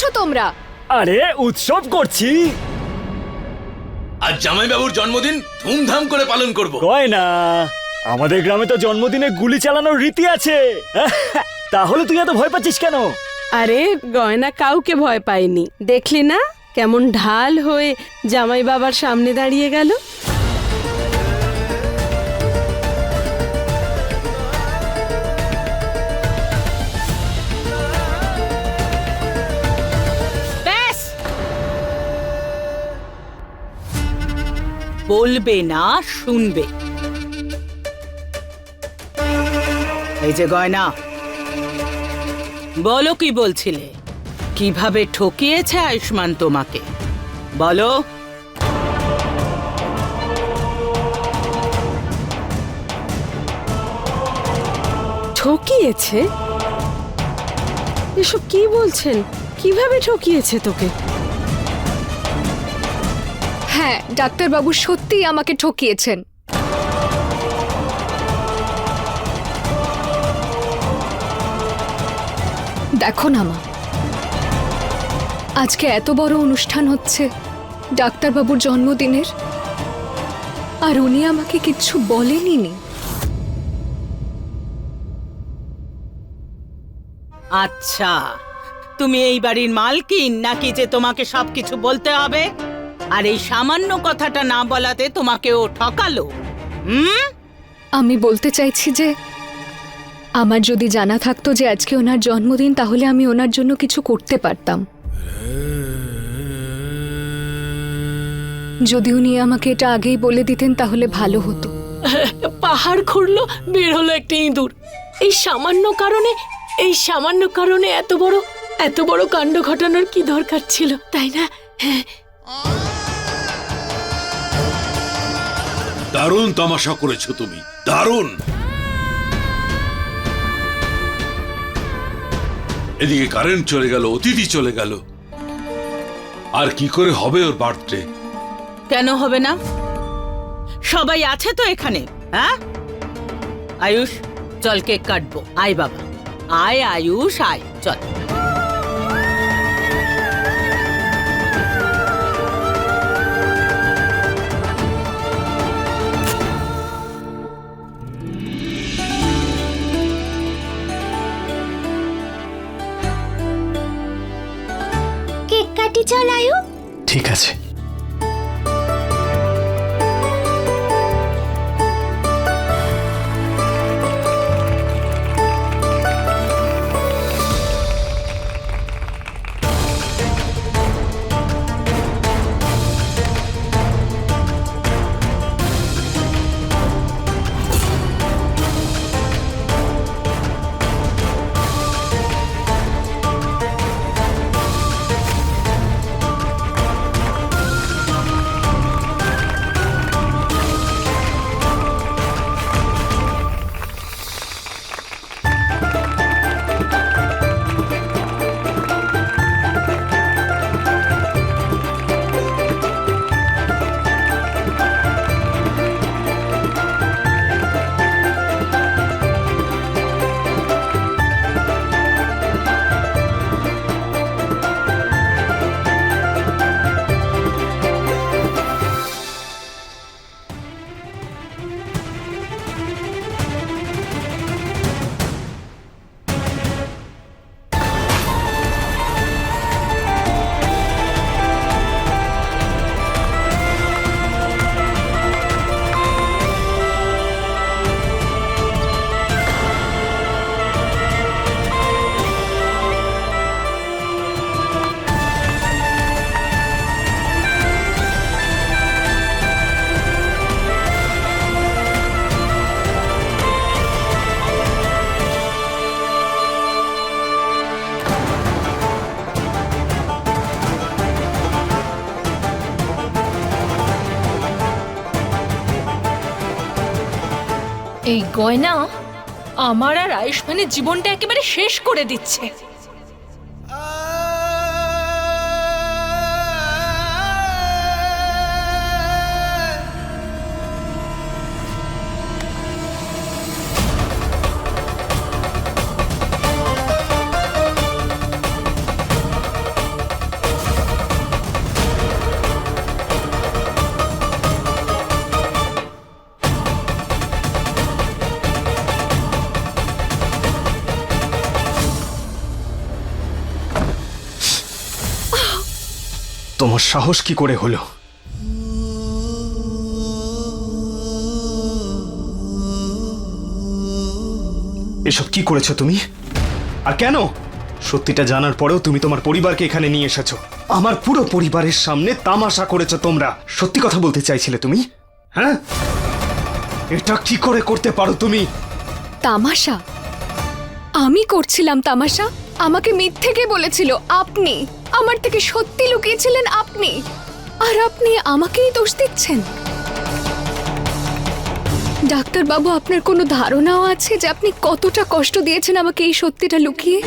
করছ তোমরা? আরে উৎসব করছি। আজ জামাইবাবুর জন্মদিন ধুমধাম করে পালন করব। গয়না। আমাদের গ্রামে তো জন্মদিনে গুলি চালানোর রীতি আছে। তাহলে তুই এত ভয় পাচ্ছিস কেন? আরে গয়না কাউকে ভয় পায়নি দেখলি না? কেমন ঢাল হয়ে জামাই বাবার সামনে দাঁড়িয়ে গেল? বলবে না, শুনবে। এই যে গয়না। বলো কি বলছিলে? কীভাবে ঠকিয়েছে আয়ুষ্মান তোমাকে? বলো। ঠকিয়েছে? এসব কি বলছেন? কীভাবে ঠকিয়েছে তোকে? হ্যাঁ ডাক্তারবাবু সত্যিই আমাকে ঠকিয়েছেন। দেখো না মা, আজকে এত বড় অনুষ্ঠান হচ্ছে, ডাক্তারবাবুর জন্মদিনের, আর উনি আমাকে কিচ্ছু বলেনি আচ্ছা তুমি এই বাড়ির মালকিন নাকি যে তোমাকে সবকিছু বলতে হবে? আর এই সামান্য কথাটা না বলাতে তোমাকে ও ঠকালো। হুম? আমি বলতে চাইছি যে আমার যদি জানা থাকতো যে আজকে ওনার জন্মদিন তাহলে আমি ওনার জন্য কিছু করতে পারতাম। যদি উনি আমাকে এটা আগেই বলে দিতেন তাহলে ভালো হতো। পাহাড় খুঁড়লো বের হলো একটা ইঁদুর। এই সামান্য কারণে এই সামান্য কারণে এত বড় এত বড় কাণ্ড ঘটানোর কি দরকার ছিল তাই না? হ্যাঁ। দারুণ তামাশা করেছ তুমি। দারুণ! এদিকে কারেন্ট চলে গেল, অতিথি চলে গেল। আর কি করে হবে ওর বার্থডে? কেন হবে না? সবাই আছে তো এখানে হ্যাঁ? আয়ুষ, চল কেক কাটবো। আয় বাবা। আয় আয়ুষ, আয়, চল। কাটি চল আয়ু? ঠিক আছে। গয়না আমার আর আয়ুষ্মানের জীবনটা একেবারে শেষ করে দিচ্ছে। সাহস কি করে হলো? এসব কি করেছ তুমি? আর কেন? সত্যিটা জানার পরেও তুমি তোমার পরিবারকে এখানে নিয়ে এসেছ। আমার পুরো পরিবারের সামনে তামাশা করেছ তোমরা। সত্যি কথা বলতে চাইছিলে তুমি? হ্যাঁ? এটা কি করে করতে পারো তুমি? তামাশা? আমি করছিলাম তামাশা? আমাকে মিথ্যেকে বলেছিল? আপনি? আমার থেকে সত্যি লুকিয়েছিলেন আপনি? আর আপনি আমাকেই দোষ দিচ্ছেন? ডাক্তারবাবু, আপনার কোনো ধারণাও আছে যে আপনি কতটা কষ্ট দিয়েছেন আমাকে এই সত্যিটা লুকিয়ে?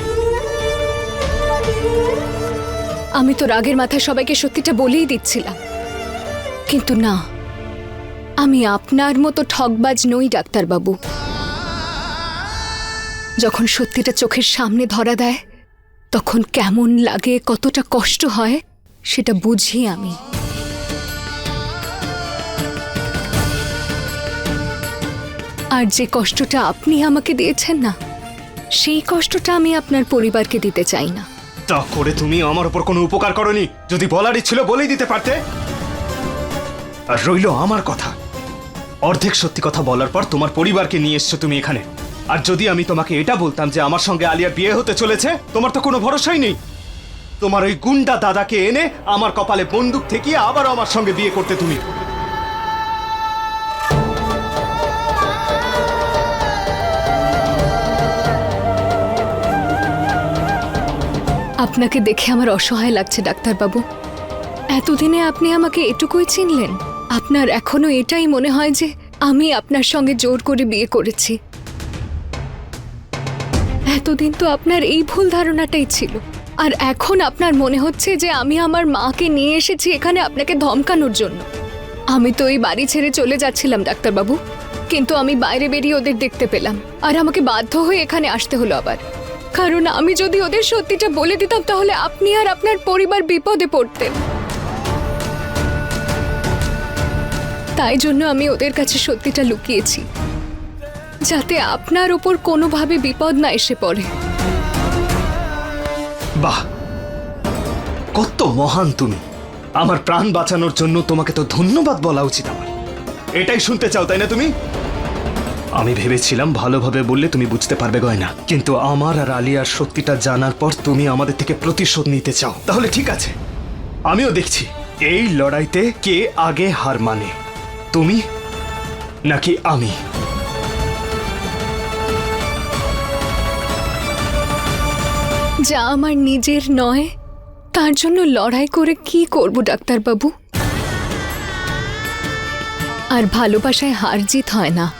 আমি তো রাগের মাথায় সবাইকে সত্যিটা বলেই দিচ্ছিলাম। কিন্তু না, আমি আপনার মতো ঠকবাজ নই, ডাক্তারবাবু। যখন সত্যিটা চোখের সামনে ধরা দেয় তখন কেমন লাগে, কতটা কষ্ট হয়, সেটা বুঝি আমি। আর যে কষ্টটা আপনি আমাকে দিয়েছেন না, সেই কষ্টটা আমি আপনার পরিবারকে দিতে চাই না। তা করে তুমি আমার উপর কোনো উপকার করনি, যদি বলারই ছিল বলেই দিতে পারতে। আর রইল আমার কথা। অর্ধেক সত্যি কথা বলার পর তোমার পরিবারকে নিয়ে এসছো তুমি এখানে। আর যদি আমি তোমাকে এটা বলতাম যে আমার সঙ্গে আলিয়ার বিয়ে হতে চলেছে, তোমার তো কোনো ভরসাই নেই। তোমার ওই গুন্ডা দাদাকে এনে আমার কপালে বন্দুক থেকে আবারও আমার সঙ্গে বিয়ে করতে তুমি। আপনাকে দেখে আমার অসহায় লাগছে, ডাক্তারবাবু। এতদিনে আপনি আমাকে এটুকুই চিনলেন। আপনার এখনও এটাই মনে হয় যে আমি আপনার সঙ্গে জোর করে বিয়ে করেছি। এতদিন তো আপনার এই ভুল ধারণাটাই ছিল। আর এখন আপনার মনে হচ্ছে যে আমি আমার মাকে নিয়ে এসেছি এখানে আপনাকে ধমকানোর জন্য। আমি তো এই বাড়ি ছেড়ে চলে যাচ্ছিলাম, ডাক্তারবাবু। কিন্তু আমি বাইরে বেরিয়ে ওদের দেখতে পেলাম। আর আমাকে বাধ্য হয়ে এখানে আসতে হলো আবার। কারণ আমি যদি ওদের সত্যিটা বলে দিতাম, তাহলে আপনি আর আপনার পরিবার বিপদে পড়তেন। তাই জন্য আমি ওদের কাছে সত্যিটা লুকিয়েছি। যাতে আপনার ওপর কোনোভাবে বিপদ না এসে পড়ে। বাহ, কত মহান তুমি। আমার প্রাণ বাঁচানোর জন্য তোমাকে তো ধন্যবাদ বলা উচিত আমার। এটাই শুনতে চাও, তাই না তুমি? আমি ভেবেছিলাম ভালোভাবে বললে তুমি বুঝতে পারবে গয়না, কিন্তু আমার আর আলিয়ার সত্যিটা জানার পর তুমি আমাদের থেকে প্রতিশোধ নিতে চাও। তাহলে ঠিক আছে, আমিও দেখছি এই লড়াইতে কে আগে হার মানে। তুমি নাকি আমি? যা আমার নিজের নয়, তার জন্য লড়াই করে কি করব, ডাক্তারবাবু? আর ভালোবাসায় হার জিত হয় না।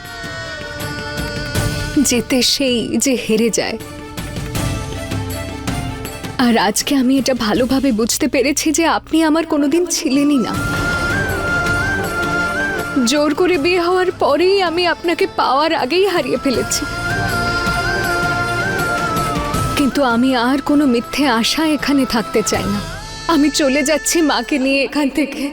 যেতে সেই যে হেরে যায়। আর আজকে আমি এটা ভালোভাবে বুঝতে পেরেছি যে আপনি আমার কোনোদিন ছিলেনই না। জোর করে বিয়ে হওয়ার পরেই আমি আপনাকে পাওয়ার আগেই হারিয়ে ফেলেছি। কিন্তু আমি আর কোনো মিথ্যে আশা এখানে থাকতে চাই না। আমি চলে যাচ্ছি মাকে নিয়ে এখান থেকে।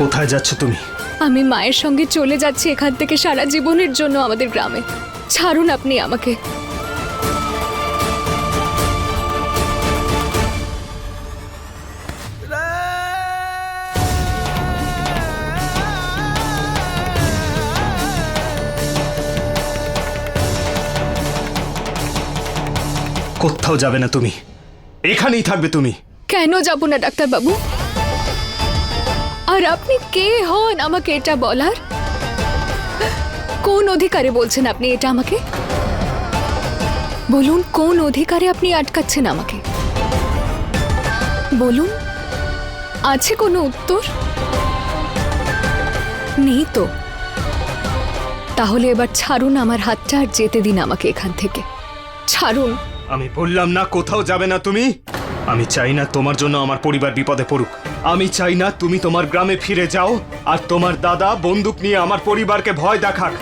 কোথায় যাচ্ছ তুমি? আমি মায়ের সঙ্গে চলে যাচ্ছি এখান থেকে সারা জীবনের জন্য আমাদের গ্রামে। ছাড়ুন আপনি আমাকে। কোথাও যাবে না তুমি। এখানেই থাকবে তুমি। কেন যাব না ডাক্তারবাবু? আর আপনি কে হন আমাকে এটা বলার? কোন অধিকারে বলছেন আপনি এটা আমাকে? বলুন, কোন অধিকারে আপনি আটকাচ্ছেন আমাকে? বলুন, আছে কোনো উত্তর? নেই তো। তাহলে এবার ছাড়ুন আমার হাতটা আর যেতে দিন আমাকে এখান থেকে। ছাড়ুন। আমি বললাম না, কোথাও যাবে না তুমি। আমি চাই না তোমার জন্য আমার পরিবার বিপদে পড়ুক। আমি চাই না তুমি তোমার গ্রামে ফিরে যাও আর তোমার দাদা, বন্দুক নিয়ে আমার পরিবারকে ভয় দেখাক।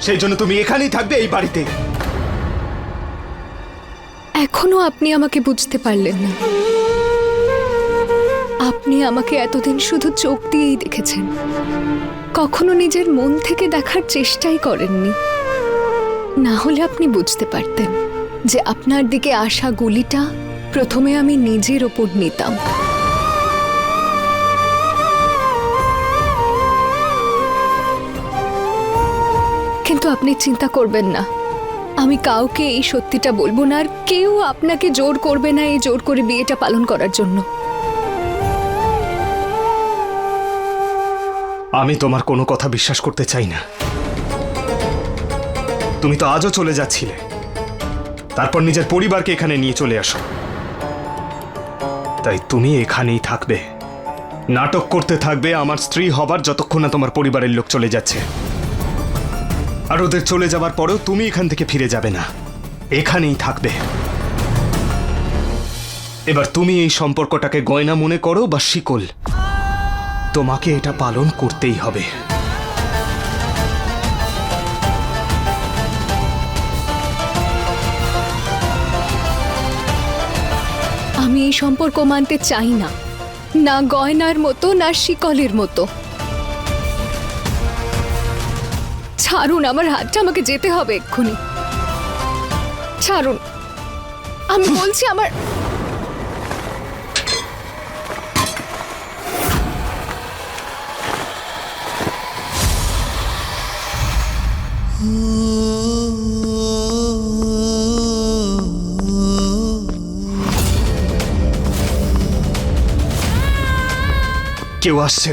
সেই জন্য তুমি এখানেই থাকবে এই বাড়িতে। এখনও আপনি আমাকে বুঝতে পারলেন না। আপনি আমাকে এতদিন শুধু চোখ দিয়েই দেখেছেন। কখনো নিজের মন থেকে দেখার চেষ্টাই করেননি। না হলে আপনি বুঝতে পারতেন যে আপনার দিকে আসা গুলিটা প্রথমে আমি নিজের ওপর নিতাম। কিন্তু আপনি চিন্তা করবেন না। আমি কাউকে এই সত্যিটা বলব না আর কেউ আপনাকে জোর করবে না এই জোর করে বিয়েটা পালন করার জন্য। আমি তোমার কোনো কথা বিশ্বাস করতে চাই না। তুমি তো আজও চলে যাচ্ছিলে। তারপর নিজের পরিবারকে এখানে নিয়ে চলে আসো। তাই তুমি এখানেই থাকবে। নাটক করতে থাকবে, আমার স্ত্রী হবার যতক্ষণ না তোমার পরিবারের লোক চলে যাচ্ছে। আর ওদের চলে যাবার পরেও তুমি এখান থেকে ফিরে যাবে না। এখানেই থাকবে। এবার তুমি এই সম্পর্কটাকে গয়না মনে করো বা শিকল। তোমাকে এটা পালন করতেই হবে। আমি এই সম্পর্ক মানতে চাই না। না গয়নার মতো, না শিকলের মতো। ছাড়ুন, আমার হাতটা আমাকে যেতে হবে এক্ষুনি। ছাড়ুন। আমি বলছি আমার কেউ আসছে।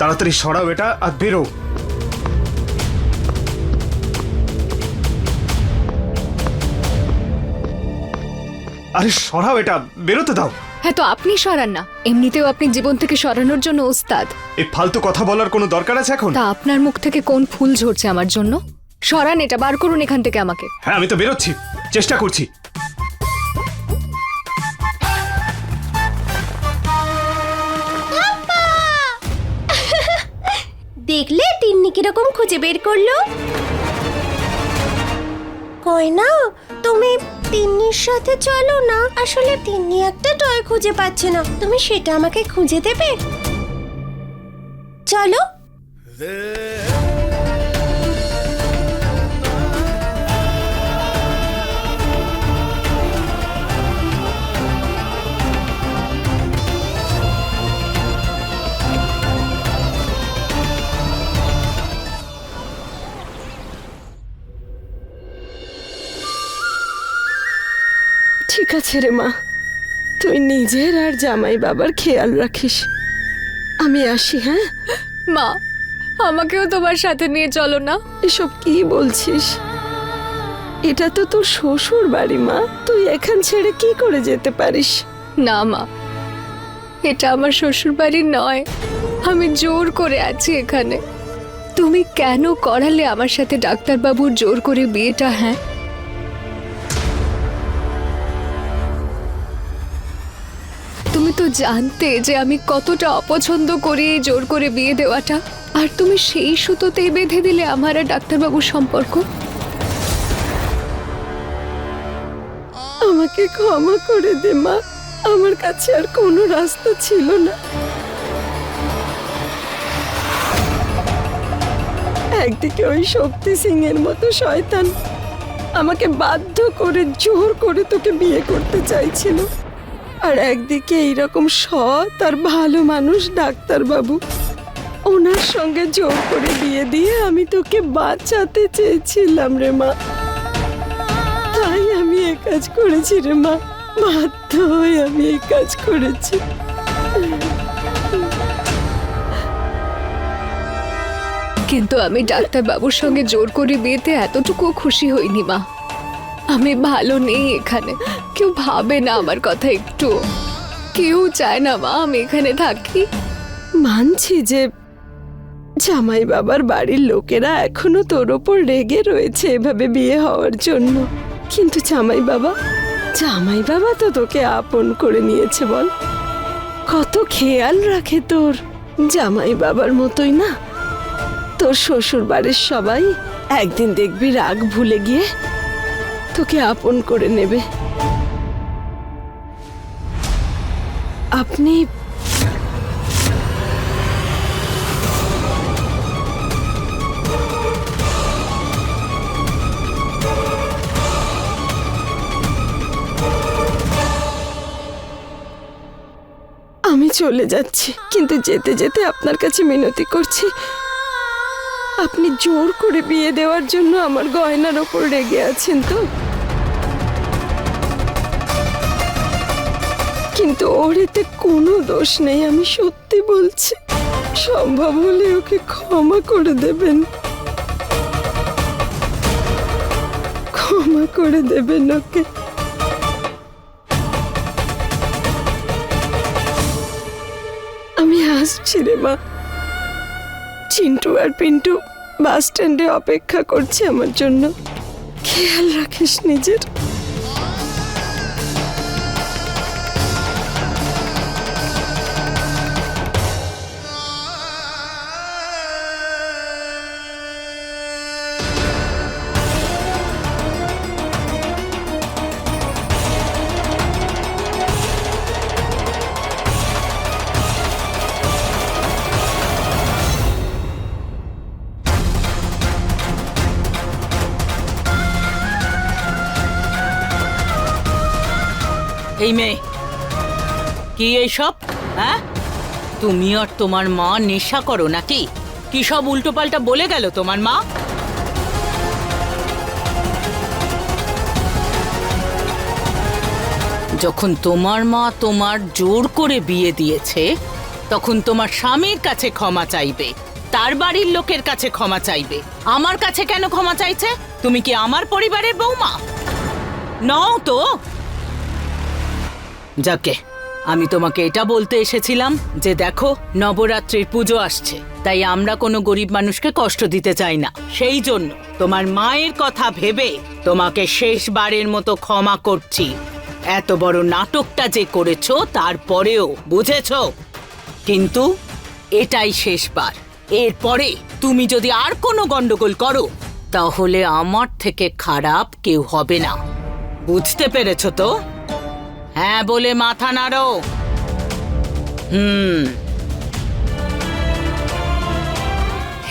তাড়াতাড়ি সরাও এটা আর বেরো। আরে সরাও এটা বেরোতে দাও। হ্যাঁ তো আপনি সরান না। এমনিতেও আপনি জীবন থেকে সরানোর জন্য ওস্তাদ। এই ফালতু কথা বলার কোনো দরকার আছে এখন? তা আপনার মুখ থেকে কোন ফুল ঝরছে আমার জন্য? সরান এটা বার করুন এখান থেকে আমাকে। হ্যাঁ আমি তো বেরোচ্ছি। চেষ্টা করছি। কীরকম খুঁজে বের করল? কয়না, তুমি তিন্নির সাথে চলো না। আসলে তিন্নি একটা টয় খুঁজে পাচ্ছে না। তুমি সেটা আমাকে খুঁজে দেবে? চলো। ঠিক আছে রে মা। তুই নিজের আর জামাই বাবার খেয়াল রাখিস। আমি আসি হ্যাঁ? মা আমাকেও তোমার সাথে নিয়ে চলো না। এসব কি বলছিস? এটা তো তোর শ্বশুর বাড়ি মা। তুই এখান ছেড়ে কি করে যেতে পারিস? না মা এটা আমার শ্বশুর বাড়ি নয়। আমি জোর করে আছি এখানে। তুমি কেন করালে আমার সাথে ডাক্তারবাবুর জোর করে বিয়েটা হ্যাঁ? তো জানতে যে আমি কতটা অপছন্দ করি এই জোর করে বিয়ে দেওয়াটা। আর তুমি সেই সুতোতেই বেঁধে দিলে আমার আর ডাক্তারবাবুর সম্পর্ক? আমাকে ক্ষমা করে দে, মা। আমার কাছে আর কোনো রাস্তা ছিল না। একদিকে ওই শক্তি সিং এর মতো শয়তান আমাকে বাধ্য করে জোর করে তোকে বিয়ে করতে চাইছিল। আর একদিকে এইরকম সৎ আর ভালো মানুষ ডাক্তারবাবু। ওনার সঙ্গে জোর করে বিয়ে দিয়ে আমি তোকে বাঁচাতে চেয়েছিলাম রে মা। তাই আমি এ কাজ করেছি রে মা। বাধ্য হয়ে আমি এই কাজ করেছি। কিন্তু আমি ডাক্তারবাবুর সঙ্গে জোর করে বিয়েতে এতটুকু খুশি হইনি মা। আমি ভালো নেই এখানে। কেউ ভাবে না আমার কথা একটু। কেউ চায় না মা আমি এখানে থাকি। মানছি যে জামাই বাবার বাড়ির লোকেরা এখনও তোর ওপর রেগে রয়েছে এভাবে বিয়ে হওয়ার জন্য। কিন্তু জামাই বাবা জামাই বাবা তো তোকে আপন করে নিয়েছে বল। কত খেয়াল রাখে তোর। জামাই বাবার মতোই না। তোর শ্বশুর বাড়ির সবাই একদিন দেখবি রাগ ভুলে গিয়ে তোকে আপন করে নেবে। আপনি আমি চলে যাচ্ছি, কিন্তু যেতে যেতে আপনার কাছে মিনতি করছি। আপনি জোর করে বিয়ে দেওয়ার জন্য আমার গয়নার ওপর রেগে আছেন তো? কিন্তু ওর এতে কোনো দোষ নেই, আমি সত্যি বলছি। সম্ভব হলে ওকে ক্ষমা করে দেবেন। ক্ষমা করে দেবেন ওকে। আমি আসছি রে মা। চিন্টু আর পিন্টু বাস স্ট্যান্ডে অপেক্ষা করছে আমার জন্য। খেয়াল রাখিস নিজের। এই মেয়ে, কি এইসব? হ্যাঁ? তুমি আর তোমার মা নেশা করো নাকি? কি সব উল্টোপাল্টা বলে গেল তোমার মা? যখন তোমার মা তোমার জোর করে বিয়ে দিয়েছে, তখন তোমার স্বামীর কাছে ক্ষমা চাইবে, তার বাড়ির লোকের কাছে ক্ষমা চাইবে। আমার কাছে কেন ক্ষমা চাইছে? তুমি কি আমার পরিবারের বৌমা নও তো! যাকে। আমি তোমাকে এটা বলতে এসেছিলাম যে দেখো, নবরাত্রির পুজো আসছে, তাই আমরা কোনো গরিব মানুষকে কষ্ট দিতে চাই না। সেই জন্য তোমার মায়ের কথা ভেবে তোমাকে শেষবারের মতো ক্ষমা করছি। এত বড় নাটকটা যে করেছ, তারপরেও, বুঝেছ? কিন্তু এটাই শেষবার। এরপরে তুমি যদি আর কোনো গন্ডগোল করো, তাহলে আমার থেকে খারাপ কেউ হবে না। বুঝতে পেরেছ তো? হ্যাঁ বলে মাথা নাড়ো। হুম।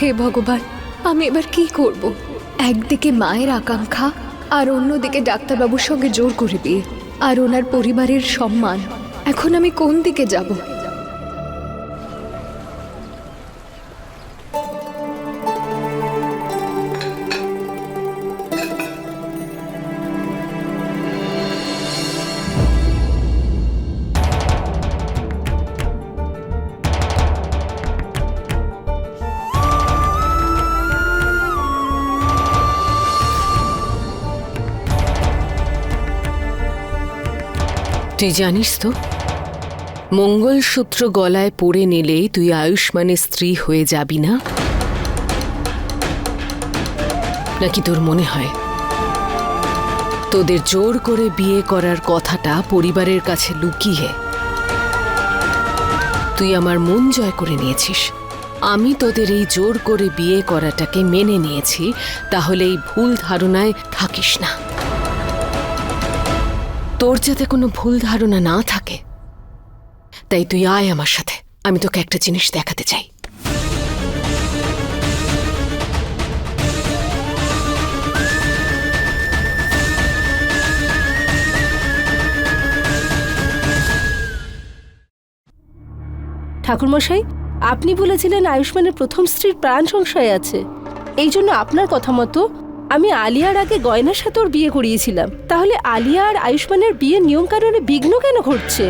হে ভগবান, আমি এবার কি করব? একদিকে মায়ের আকাঙ্ক্ষা, আর অন্যদিকে ডাক্তারবাবুর সঙ্গে জোর করে দিয়ে আর ওনার পরিবারের সম্মান। এখন আমি কোন দিকে যাব? তুই জানিস তো? মঙ্গলসূত্র গলায় পরে নিলেই তুই আয়ুষ্মানের স্ত্রী হয়ে যাবি না? নাকি তোর মনে হয়? তোদের জোর করে বিয়ে করার কথাটা পরিবারের কাছে লুকিয়ে তুই আমার মন জয় করে নিয়েছিস। আমি তোদের এই জোর করে বিয়ে করাটাকে মেনে নিয়েছি, তাহলে এই ভুল ধারণায় থাকিস না। তোর যাতে কোনো ভুল ধারণা না থাকে। তাই তুই আয় আমার সাথে। আমি তোকে একটা জিনিস দেখাতে চাই। ঠাকুরমশাই, আপনি বলেছিলেন আয়ুষ্মানের প্রথম স্ত্রীর প্রাণ সংশয় আছে। এই জন্য আপনার কথা মতো আমি আলিয়ার আগে গয়নার সাথে ওর বিয়ে করিয়েছিলাম। তাহলে আলিয়া আর আয়ুষ্মানের বিয়ের নিয়মকানুনে বিঘ্ন কেন ঘটছে?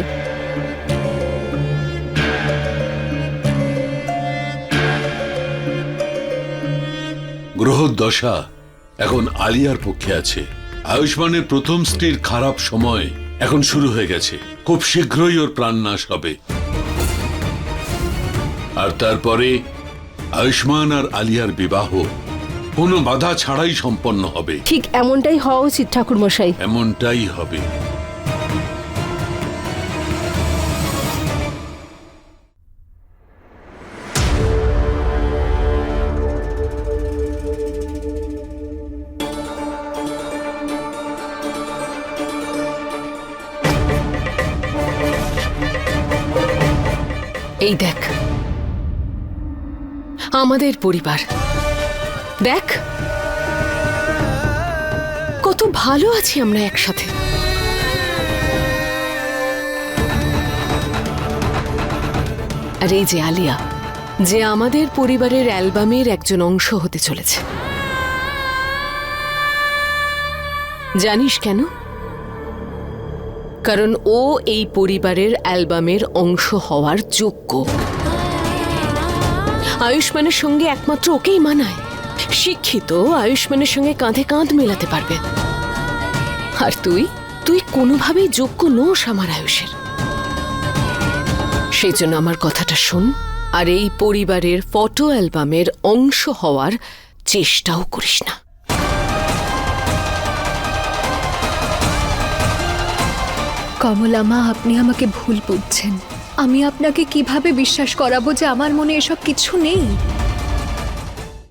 গ্রহ দশা এখন আলিয়ার পক্ষে আছে। আয়ুষ্মানের প্রথম স্ত্রীর খারাপ সময় এখন শুরু হয়ে গেছে। খুব শীঘ্রই ওর প্রাণনাশ হবে। আর তারপরে আয়ুষ্মান আর আলিয়ার বিবাহ কোনো বাধা ছাড়াই সম্পন্ন হবে। ঠিক এমনটাই হওয়া উচিত ঠাকুরমশাই। এমনটাই হবে। এই দেখ আমাদের পরিবার দেখ, কত ভালো আছি আমরা একসাথে। আর এই যে আলিয়া, যে আমাদের পরিবারের অ্যালবামের একজন অংশ হতে চলেছে। জানিস কেন? কারণ ও এই পরিবারের অ্যালবামের অংশ হওয়ার যোগ্য। আয়ুষ্মানের সঙ্গে একমাত্র ওকেই মানায়। শিক্ষিত আয়ুষ্মানের সঙ্গে কাঁধে কাঁধ মেলাতে পারবে। আর তুই? তুই কোনোভাবেই যোগ্য নোস আমার আয়ুষের। সেই জন্য আমার কথাটা শোন, আর এই পরিবারের ফটো অ্যালবামের অংশ হওয়ার চেষ্টাও করিস না। কমলা মা, আপনি আমাকে ভুল বুঝছেন। আমি আপনাকে কীভাবে বিশ্বাস করাবো যে আমার মনে এসব কিছু নেই?